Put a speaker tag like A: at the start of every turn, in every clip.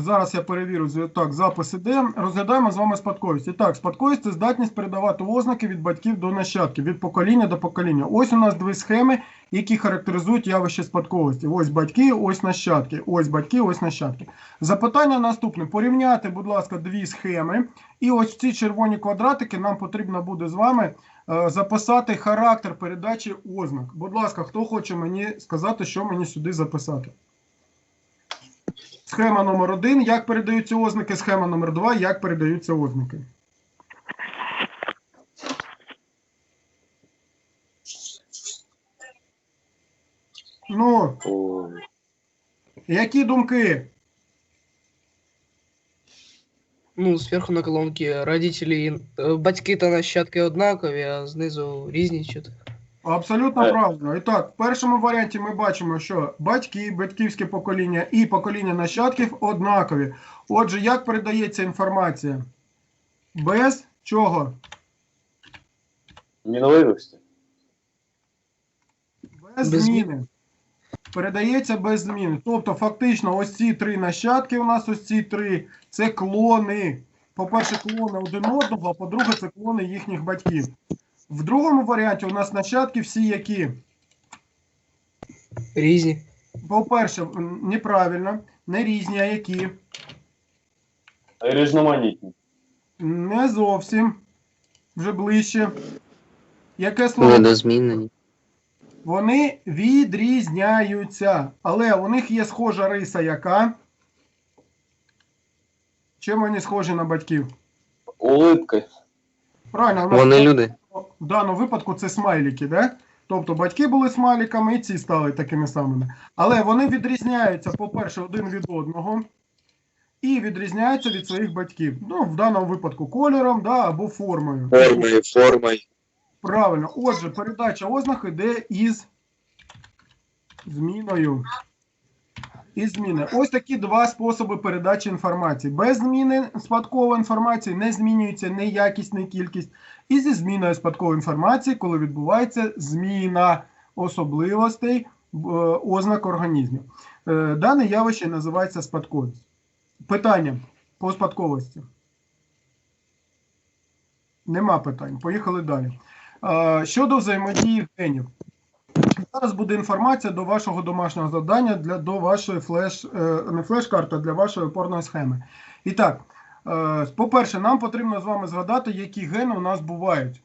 A: зараз я перевірю. Так, запис іде. Розглядаємо з вами спадковість. І так, спадковість це здатність передавати ознаки від батьків до нащадків, від покоління до покоління. Ось у нас дві схеми, які характеризують явище спадковості. Ось батьки, ось нащадки. Ось батьки, ось нащадки. Запитання наступне: порівняти, будь ласка, дві схеми. І ось ці червоні квадратики нам потрібно буде з вами е, записати характер передачі ознак. Будь ласка, хто хоче мені сказати, що мені сюди записати? Схема номер один, як передаються ознаки, схема номер два, як передаються ознаки. Ну, які думки?
B: Ну, зверху на колонки родителі, е, батьки та нащадки однакові, а знизу різні чути.
A: Абсолютно
C: Е.
A: правильно. І так, в першому варіанті ми бачимо, що батьки, батьківське покоління і покоління нащадків однакові. Отже, як передається інформація? Без чого?
C: мінливості.
A: Без
B: Без
A: зміни. Передається без зміни. Тобто, фактично, ось ці три нащадки у нас, ось ці три, це клони. По-перше, клони один одного, а по-друге, це клони їхніх батьків. В другому варіанті у нас нащадки всі які?
B: Різні.
A: По-перше, неправильно, не різні, а які?
C: Різноманітні.
A: Не зовсім. Вже ближче. Яке слово?
D: Видозмінені.
A: Вони відрізняються. Але у них є схожа риса, яка? Чим вони схожі на батьків?
C: Улипки.
A: Правильно,
D: Вони люди.
A: В даному випадку це смайлики, да? Тобто батьки були смайликами і ці стали такими самими. Але вони відрізняються, по-перше, один від одного. І відрізняються від своїх батьків. Ну, в даному випадку кольором да, або формою.
D: Формою, формою.
A: Правильно. Отже, передача ознак іде із зміною. Із зміни. Ось такі два способи передачі інформації. Без зміни спадкової інформації не змінюється ні якість, ні кількість. І зі зміною спадкової інформації, коли відбувається зміна особливостей е, ознак організмів. Е, Дане явище називається спадковість. Питання по спадковості. Нема питань. Поїхали далі. Е, Щодо взаємодії генів. Зараз буде інформація до вашого домашнього завдання для до вашої флеш, е, не флеш-карти, а для вашої опорної схеми. І так, е, по-перше, нам потрібно з вами згадати, які гени у нас бувають.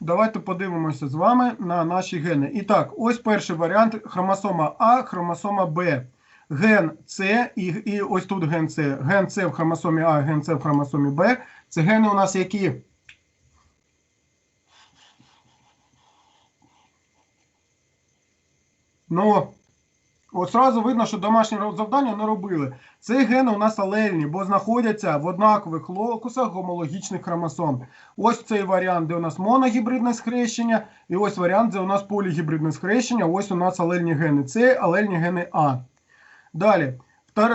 A: Давайте подивимося з вами на наші гени. І так, ось перший варіант: хромосома А, хромосома Б. Ген С і, і ось тут ген С. Ген С в хромосомі А, ген С в хромосомі Б. Це гени у нас які? Ну, от зразу видно, що домашнє завдання не робили. Ці гени у нас алельні, бо знаходяться в однакових локусах гомологічних хромосом. Ось цей варіант, де у нас моногібридне схрещення, і ось варіант, де у нас полігібридне схрещення. Ось у нас алельні гени С, алельні гени А. Далі.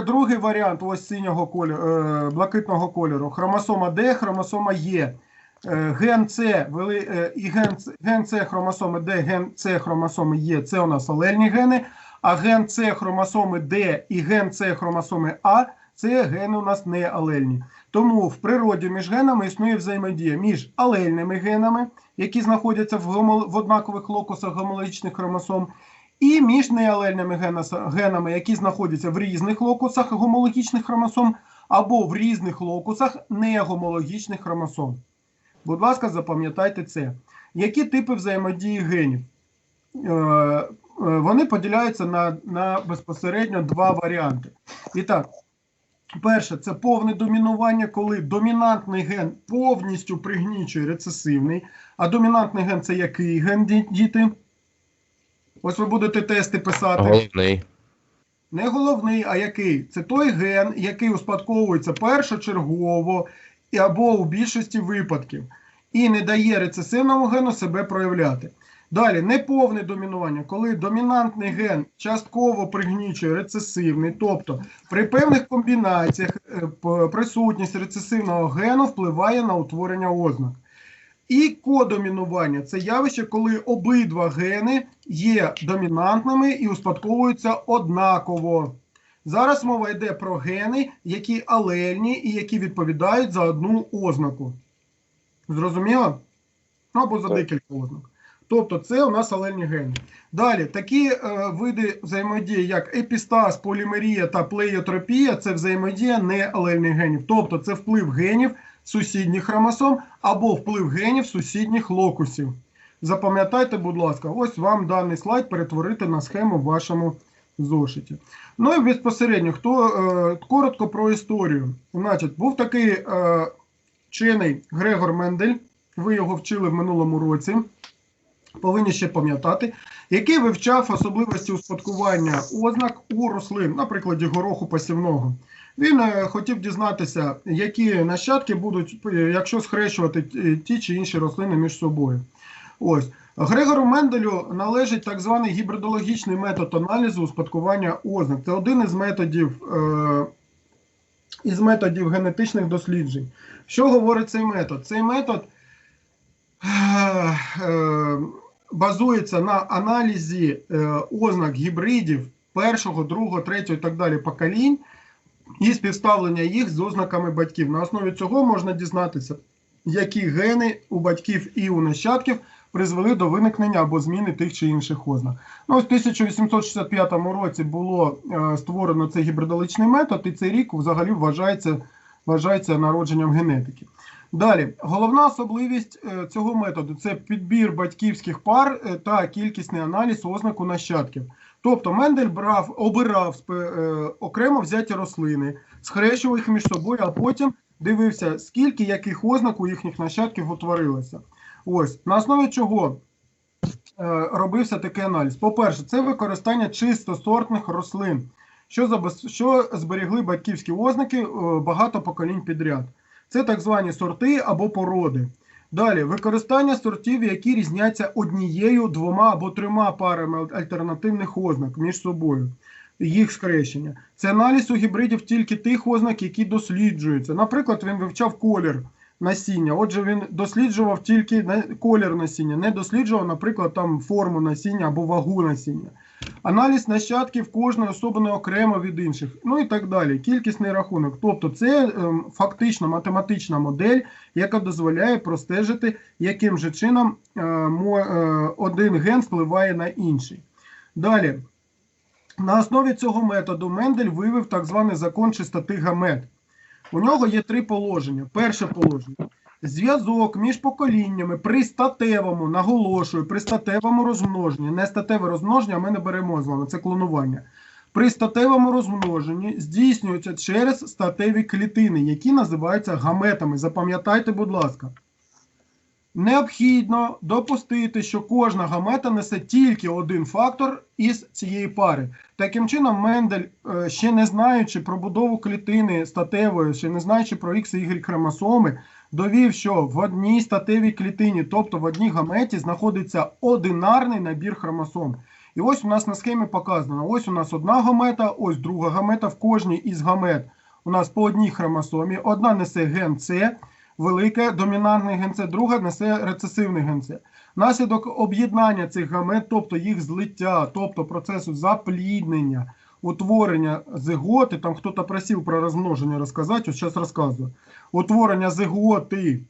A: Другий варіант ось синього кольору, е, блакитного кольору. Хромосома Д, хромосома Е. Е, Ген С е, і ген, С- хромосоми Д, ген С хромосоми Е це у нас алельні гени, а ген С хромосоми Д і ген С хромосоми А це гени у нас не алельні. Тому в природі між генами існує взаємодія між алельними генами, які знаходяться в, гомо, в однакових локусах гомологічних хромосом, і між неалельними генами, які знаходяться в різних локусах гомологічних хромосом, або в різних локусах негомологічних хромосом. Будь ласка, запам'ятайте це. Які типи взаємодії генів? Е, е, Вони поділяються на, на безпосередньо два варіанти. І так, перше, це повне домінування, коли домінантний ген повністю пригнічує рецесивний. А домінантний ген це який ген, діти? Ось ви будете тести писати.
D: Головний.
A: Не головний, а який? Це той ген, який успадковується першочергово або у більшості випадків, і не дає рецесивному гену себе проявляти. Далі неповне домінування, коли домінантний ген частково пригнічує рецесивний, тобто при певних комбінаціях е, присутність рецесивного гену впливає на утворення ознак. І кодомінування це явище, коли обидва гени є домінантними і успадковуються однаково. Зараз мова йде про гени, які алельні і які відповідають за одну ознаку. Зрозуміло? Ну, або за декілька ознак. Тобто це у нас алельні гени. Далі, такі е, види взаємодії, як епістаз, полімерія та плеєтропія, це взаємодія не алельних генів. Тобто це вплив генів сусідніх хромосом або вплив генів сусідніх локусів. Запам'ятайте, будь ласка, ось вам даний слайд перетворити на схему в вашому зошиті. Ну і безпосередньо, хто е, коротко про історію. Значить, був такий е, вчений Грегор Мендель, ви його вчили в минулому році, повинні ще пам'ятати, який вивчав особливості успадкування ознак у рослин, на прикладі гороху посівного. Він е, хотів дізнатися, які нащадки будуть, е, якщо схрещувати ті чи інші рослини між собою. Ось. Грегору Менделю належить так званий гібридологічний метод аналізу успадкування ознак. Це один із методів, е, із методів генетичних досліджень. Що говорить цей метод? Цей метод е, е, базується на аналізі е, ознак гібридів першого, другого, третього і так далі поколінь і співставлення їх з ознаками батьків. На основі цього можна дізнатися, які гени у батьків і у нащадків призвели до виникнення або зміни тих чи інших ознак. Ну, ось в 1865 році було е, створено цей гібридологічний метод, і цей рік взагалі вважається, вважається народженням генетики. Далі, головна особливість е, цього методу це підбір батьківських пар е, та кількісний аналіз ознаку нащадків. Тобто Мендель брав, обирав окремо взяті рослини, схрещував їх між собою, а потім дивився, скільки яких ознак у їхніх нащадків утворилося. Ось на основі чого е, робився такий аналіз. По-перше, це використання чистосортних рослин, що, що зберігли батьківські ознаки е, багато поколінь підряд. Це так звані сорти або породи. Далі використання сортів, які різняться однією, двома або трьома парами альтернативних ознак між собою. Їх скрещення. Це аналіз у гібридів тільки тих ознак, які досліджуються. Наприклад, він вивчав колір насіння. Отже, він досліджував тільки колір насіння, не досліджував, наприклад, там форму насіння або вагу насіння. Аналіз нащадків кожної особи окремо від інших, ну і так далі. Кількісний рахунок. Тобто, це ем, фактично математична модель, яка дозволяє простежити, яким же чином е, е, один ген впливає на інший. Далі. На основі цього методу Мендель вивів так званий закон чистоти гамет. У нього є три положення. Перше положення. Зв'язок між поколіннями при статевому, наголошую, при статевому розмноженні, не статеве розмноження, а ми не беремо з вами, це клонування. При статевому розмноженні здійснюється через статеві клітини, які називаються гаметами. Запам'ятайте, будь ласка. Необхідно допустити, що кожна гамета несе тільки один фактор із цієї пари. Таким чином, Мендель, е, ще не знаючи про будову клітини статевої, ще не знаючи про X і Y хромосоми, довів, що в одній статевій клітині, тобто в одній гаметі, знаходиться одинарний набір хромосом. І ось у нас на схемі показано: ось у нас одна гамета, ось друга гамета. В кожній із гамет у нас по одній хромосомі. Одна несе ген С, велике домінантний ген С, друга несе рецесивний ген С. Наслідок об'єднання цих гамет, тобто їх злиття, тобто процесу запліднення, утворення зиготи, там хтось просив про розмноження розказати, ось зараз розказую. Утворення зиготи,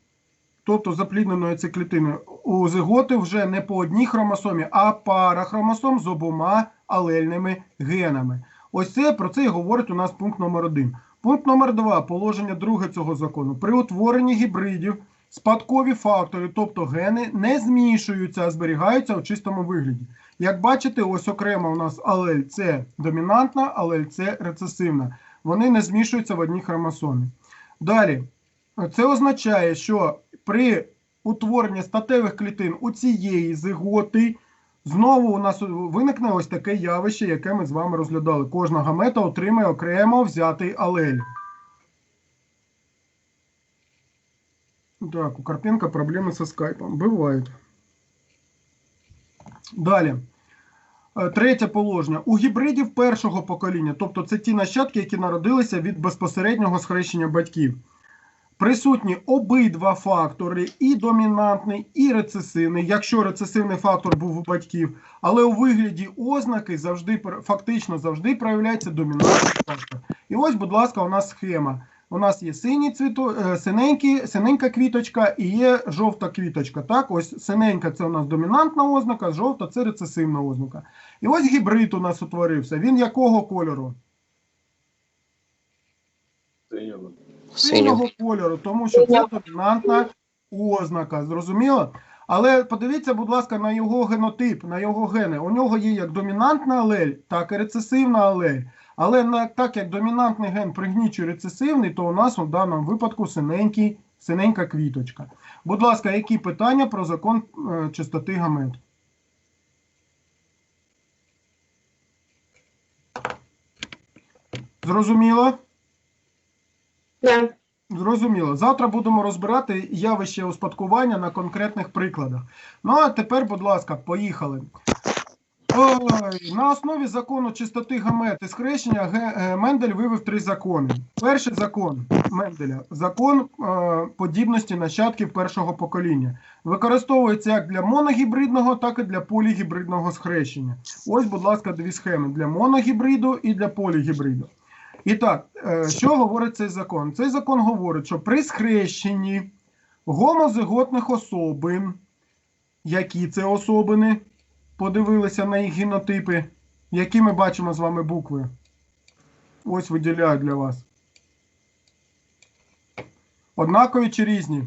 A: тобто заплідненої циклітини, у зиготи вже не по одній хромосомі, а пара хромосом з обома алельними генами. Ось це про це і говорить у нас пункт номер один. Пункт номер два. Положення друге цього закону. При утворенні гібридів спадкові фактори, тобто гени, не змішуються, а зберігаються у чистому вигляді. Як бачите, ось окремо у нас алель С домінантна, алель С рецесивна. Вони не змішуються в одній хромосомі. Далі, це означає, що при утворенні статевих клітин у цієї зиготи знову у нас виникне ось таке явище, яке ми з вами розглядали. Кожна гамета отримає окремо взятий алель. Так, у картинка проблеми зі скайпом. Бувають. Далі. Е, Третє положення. У гібридів першого покоління, тобто це ті нащадки, які народилися від безпосереднього схрещення батьків. Присутні обидва фактори, і домінантний, і рецесивний, якщо рецесивний фактор був у батьків, але у вигляді ознаки завжди фактично завжди проявляється домінантний фактор. І ось, будь ласка, у нас схема. У нас є синій цвіто, е, синенький, синенька квіточка і є жовта квіточка. Так, ось синенька це у нас домінантна ознака, жовта це рецесивна ознака. І ось гібрид у нас утворився. Він якого кольору?
C: Синього.
A: кольору, тому що це домінантна ознака. Зрозуміло? Але подивіться, будь ласка, на його генотип, на його гени. У нього є як домінантна алель, так і рецесивна алель. Але на, так як домінантний ген пригнічує рецесивний, то у нас у даному випадку синенький, синенька квіточка. Будь ласка, які питання про закон е, чистоти гамет? Зрозуміло? Зрозуміло. Завтра будемо розбирати явище успадкування на конкретних прикладах. Ну а тепер, будь ласка, поїхали. Ой, на основі закону чистоти гамет і схрещення е, Мендель вивів три закони. Перший закон Менделя закон е, подібності нащадків першого покоління. Використовується як для моногібридного, так і для полігібридного схрещення. Ось, будь ласка, дві схеми для моногібриду і для полігібриду. І так, е, що говорить цей закон? Цей закон говорить, що при схрещенні гомозиготних особин, які це особини, подивилися на їх генотипи, які ми бачимо з вами букви. Ось виділяю для вас. Однакові чи різні?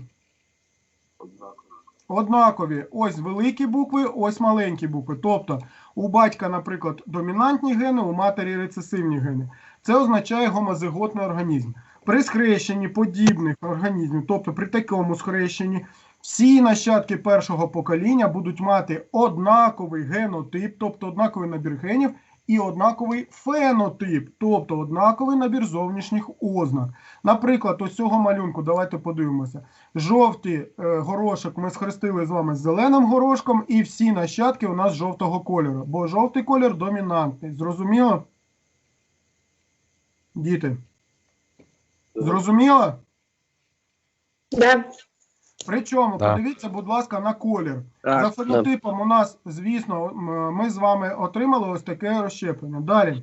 A: Однакові. Ось великі букви, ось маленькі букви. Тобто у батька, наприклад, домінантні гени, у матері рецесивні гени. Це означає гомозиготний організм. При схрещенні подібних організмів, тобто при такому схрещенні, всі нащадки першого покоління будуть мати однаковий генотип, тобто однаковий набір генів, і однаковий фенотип, тобто однаковий набір зовнішніх ознак. Наприклад, ось цього малюнку, давайте подивимося. Жовті е, горошок ми схрестили з вами з зеленим горошком, і всі нащадки у нас жовтого кольору, бо жовтий колір домінантний. Зрозуміло? Діти, зрозуміло?
D: Да.
A: Причому,
E: Да.
A: подивіться, будь ласка, на колір.
C: Так,
A: За фенотипом у нас, звісно, ми з вами отримали ось таке розщеплення. Далі.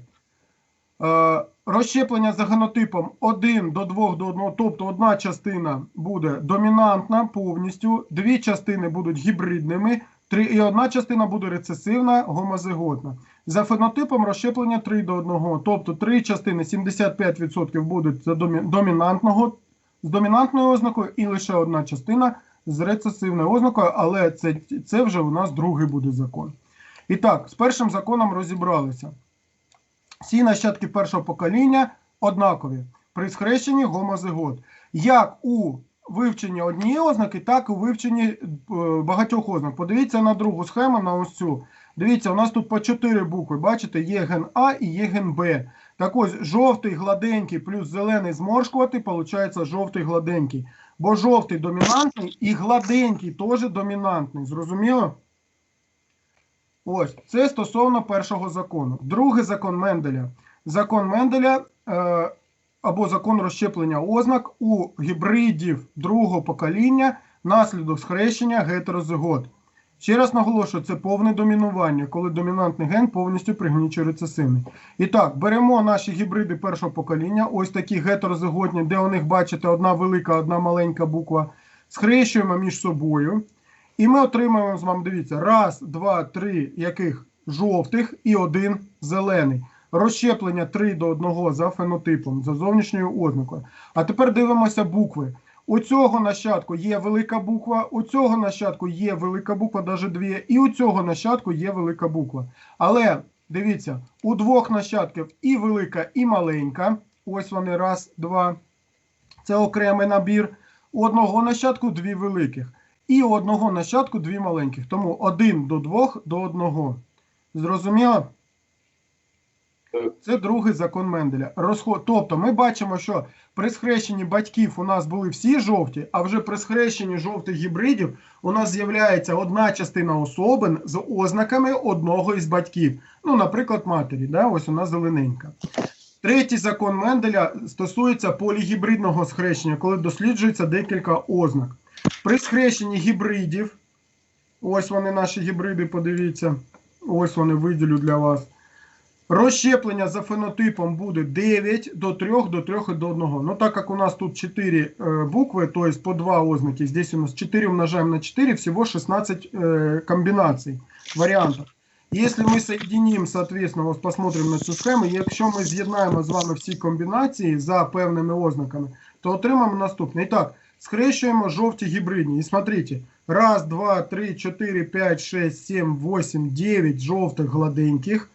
A: Е, розщеплення за генотипом 1 до 2 до 1, тобто одна частина буде домінантна повністю, дві частини будуть гібридними, три, і одна частина буде рецесивна, гомозиготна. За фенотипом розщеплення 3 до 1, тобто три частини 75% будуть за домінантного, з домінантною ознакою, і лише одна частина з рецесивною ознакою, але це, це вже у нас другий буде закон. І так, з першим законом розібралися. Всі нащадки першого покоління однакові при схрещенні гомозигот. Як у вивченні однієї ознаки, так і вивченні е, багатьох ознак. Подивіться на другу схему, на ось цю. Дивіться, у нас тут по чотири букви. Бачите, є ген А і є ген Б. Так ось жовтий гладенький плюс зелений зморшкувати, виходить жовтий гладенький. Бо жовтий домінантний і гладенький теж домінантний. Зрозуміло? Ось, це стосовно першого закону. Другий закон Менделя. Закон Менделя е, або закон розщеплення ознак у гібридів другого покоління наслідок схрещення гетерозигот. Ще раз наголошую, це повне домінування, коли домінантний ген повністю пригнічує рецесивний. І так, беремо наші гібриди першого покоління, ось такі гетерозиготні, де у них, бачите, одна велика, одна маленька буква, схрещуємо між собою. І ми отримаємо з вами, дивіться, раз, два, три яких жовтих і один зелений. Розщеплення 3 до 1 за фенотипом, за зовнішньою ознакою. А тепер дивимося букви. У цього нащадку є велика буква, у цього нащадку є велика буква, навіть дві, і у цього нащадку є велика буква. Але дивіться, у двох нащадків і велика, і маленька. Ось вони, раз, два. Це окремий набір. У одного нащадку дві великих. І у одного нащадку дві маленьких. Тому один до двох до одного. Зрозуміло? Це другий закон Менделя. Розход... Тобто ми бачимо, що при схрещенні батьків у нас були всі жовті, а вже при схрещенні жовтих гібридів у нас з'являється одна частина особин з ознаками одного із батьків. Ну, наприклад, матері. Да? Ось у нас зелененька. Третій закон Менделя стосується полігібридного схрещення, коли досліджується декілька ознак. При схрещенні гібридів, ось вони наші гібриди, подивіться, ось вони виділю для вас. Розщеплення за фенотипом буде 9 до 3, до 3 і до 1. Ну, так як у нас тут 4 э, буквы, то есть по 2 ознаки, здесь у нас 4 умножаем на 4, всего 16 э, комбинаций, вариантов. Если мы соединим, соответственно, ось посмотрим на цю схему, і якщо ми з'єднаємо з вами всі комбінації за певними ознаками, то отримаємо наступне. І так, схрещуємо жовті гібридні. І смотрите, раз, два, три, чотири, п'ять, шесть, сім, восемь, дев'ять жовтих гладеньких.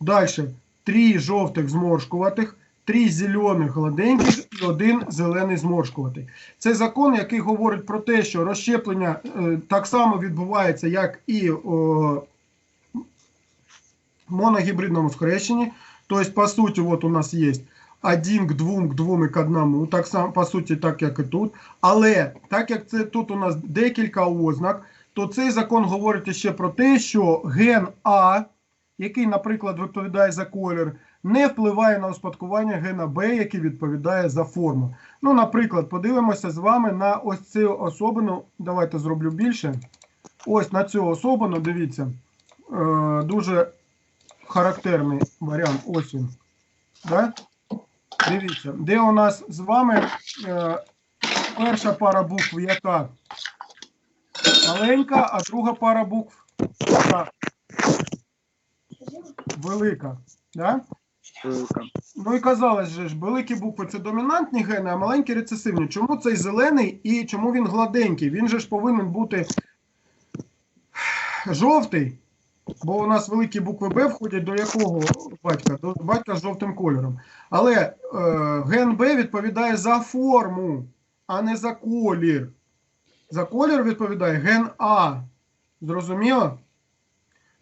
A: Дальше 3 жовтих зморшкуватих, 3 зелених гладеньких і один зелений зморшкуватий. Це закон, який говорить про те, що розщеплення е, так само відбувається, як і в моногібридному схрещенні. Тобто, по суті, от у нас є один к двом, к двом і к одному, так само, по суті, так як і тут. Але так як це тут у нас декілька ознак, то цей закон говорить ще про те, що ген А який, наприклад, відповідає за колір, не впливає на успадкування гена Б, який відповідає за форму. Ну, наприклад, подивимося з вами на ось цю особину. Давайте зроблю більше. Ось на цю особину, дивіться, е, дуже характерний варіант. Ось. Да? Дивіться, де у нас з вами е, перша пара букв яка маленька, а друга пара букв яка велика. Да? Ну і казалось же ж, великі букви це домінантні гени, а маленькі рецесивні. Чому цей зелений і чому він гладенький? Він же ж повинен бути жовтий, бо у нас великі букви Б входять до якого батька? До батька з жовтим кольором. Але е, ген Б відповідає за форму, а не за колір. За колір відповідає ген А. Зрозуміло?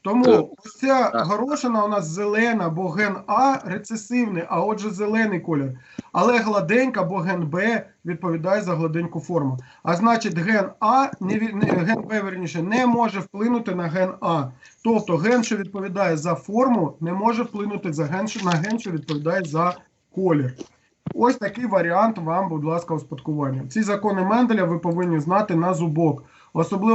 A: Тому
C: Так.
A: ось ця горошина у нас зелена, бо ген А рецесивний, а отже зелений колір. Але гладенька, бо ген Б відповідає за гладеньку форму. А значить, ген А не, не ген Б верніше не може вплинути на ген А. Тобто ген, що відповідає за форму, не може вплинути за ген, на ген, що відповідає за колір. Ось такий варіант вам, будь ласка, успадкування. Ці закони Менделя ви повинні знати на зубок. Особливо